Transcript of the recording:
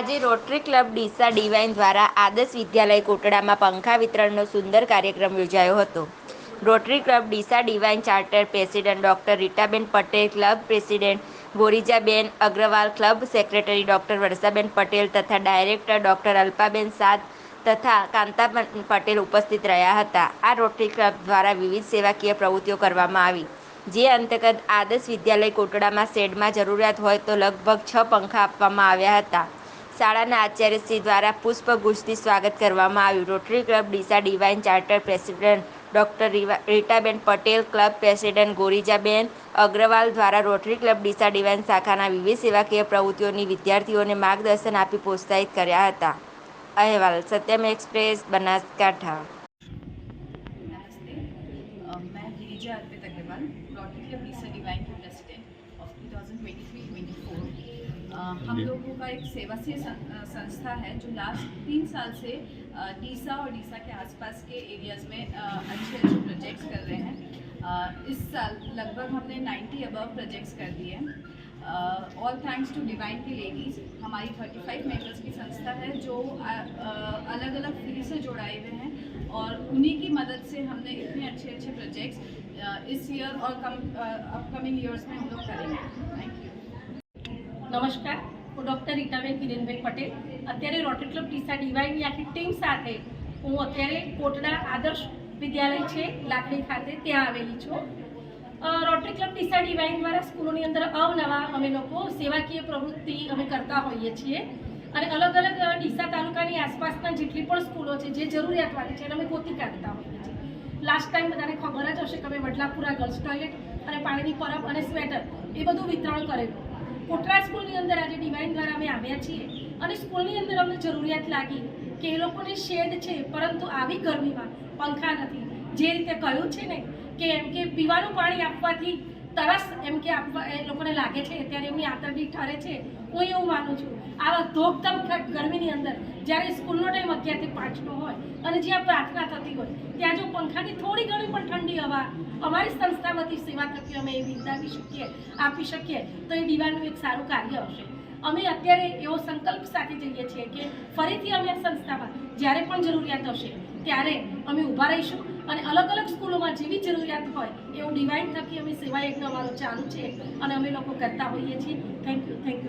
આજે rotary club Deesa divine દ્વારા આદર્શ વિદ્યાલય કોટડામાં પંખા વિતરણનો સુંદર કાર્યક્રમ યોજાયો હતો. Rotary club Deesa divine charter president doctor Ritaben Patel, club president Gorijaben Agarwal, club secretary doctor Varshaben Patel તથા ડાયરેક્ટર ડૉક્ટર અલ્પાબેન સાદ તથા કાંતાબેન પટેલ ઉપસ્થિત રહ્યા હતા. આ રોટરી ક્લબ દ્વારા વિવિધ સેવાકીય પ્રવૃત્તિઓ કરવામાં આવી. જે અંતર્ગત આદર્શ વિદ્યાલય કોટડામાં શેડમાં જરૂરિયાત હોય તો લગભગ છ પંખા આપવામાં આવ્યા હતા. શાળાના આચાર્યશ્રી દ્વારા પુષ્પગુચ્છથી સ્વાગત કરવામાં આવ્યું rotary club Deesa divine charter president doctor Ritaben Patel club president Gorijaben Agrawal દ્વારા રોટરી ક્લબ ડીસા ડિવાઇન શાખાના વિવિધ સેવાકીય પ્રવૃત્તિઓની વિદ્યાર્થીઓને માર્ગદર્શન આપી પ્રોત્સાહિત કર્યા હતા અહેવાલ સત્યમ એક્સપ્રેસ બનાસકાંઠા नमस्ते अ, मैं Girija Arpit Agrawal rotary club Deesa divine के प्रेसिडेंट ऑफ 2023-24 अ, हम लोगों का एक सेवा से संस्था है जो लास्ट तीन साल से डीसा और डीसा के आसपास के एरियाज़ में अच्छे अच्छे प्रोजेक्ट्स कर रहे हैं। इस साल लगभग हमने 90 अबव प्रोजेक्ट्स कर दिए हैं। ऑल थैंक्स टू डिवाइन की लेडीज़ हमारी 35 मेंबर्स की संस्था है जो अलग अलग फ़ील्ड से जुड़ाए हुए हैं और उन्हीं की मदद से हमने इतने अच्छे अच्छे प्रोजेक्ट्स इस ईयर और कम अपकमिंग ईयर्स में हम लोग करेंगे। थैंक यू નમસ્કાર, હું ડૉક્ટર રીટાબેન કિરણભાઈ પટેલ. અત્યારે રોટરી ક્લબ ડીસા ડીવાયની આખી ટીમ સાથે હું અત્યારે કોટડા આદર્શ વિદ્યાલય છે લાકડી ખાતે ત્યાં આવેલી છું. રોટરી ક્લબ ડીસા ડિવાઇન દ્વારા સ્કૂલોની અંદર અવનવા અમે લોકો સેવાકીય પ્રવૃત્તિ અમે કરતા હોઈએ છીએ. અને અલગ અલગ ડીસા તાલુકાની આસપાસના જેટલી પણ સ્કૂલો છે, જે જરૂરિયાતવાળી છે, એને અમે ગોતી કાઢતા હોઈએ છીએ. લાસ્ટ ટાઈમ બધાને ખબર જ હશે કે અમે વડલાપુરા ગર્લ્સ ટોયલેટ અને પાણીની પરબ અને સ્વેટર એ બધું વિતરણ કરેલું. કોટરા સ્કૂલની અંદર આજે ડિવાઇન દ્વારા અમે આવ્યા છીએ. અને સ્કૂલની અંદર અમને જરૂરિયાત લાગી કે એ લોકોને શેડ છે, પરંતુ આવી ગરમીમાં પંખા નથી. જે રીતે કહ્યું છે ને, કે એમ કે પીવાનું પાણી આપવાથી તરસ એમ કે આપવા એ લોકોને લાગે છે ત્યારે એમની આતરડી ઠરે છે, હું એવું માનું છું. આવા ધોકધમ ગરમીની અંદર, જ્યારે સ્કૂલનો ટાઈમ અગિયારથી પાંચનો હોય અને જ્યાં પ્રાર્થના થતી હોય, ત્યાં જો પંખાની થોડી ઘણી પણ ઠંડી હવા અમારી સંસ્થામાંથી સેવા થકી અમે એ વિતાવી શકીએ આપી શકીએ, તો એ દીવાનું એક સારું કાર્ય હશે અમે અત્યારે એવો સંકલ્પ સાથે જઈએ છીએ કે ફરીથી અમે સંસ્થામાં જ્યારે પણ જરૂરિયાત હશે, ત્યારે અમે ઊભા રહીશું અને અલગ અલગ સ્કૂલોમાં જેવી જરૂરિયાત હોય, એવું ડિવાઇન થકી અમે સેવા યજ્ઞ અમારો ચાલુ છે અને અમે લોકો કરતા હોઈએ છીએ. Thank you thank you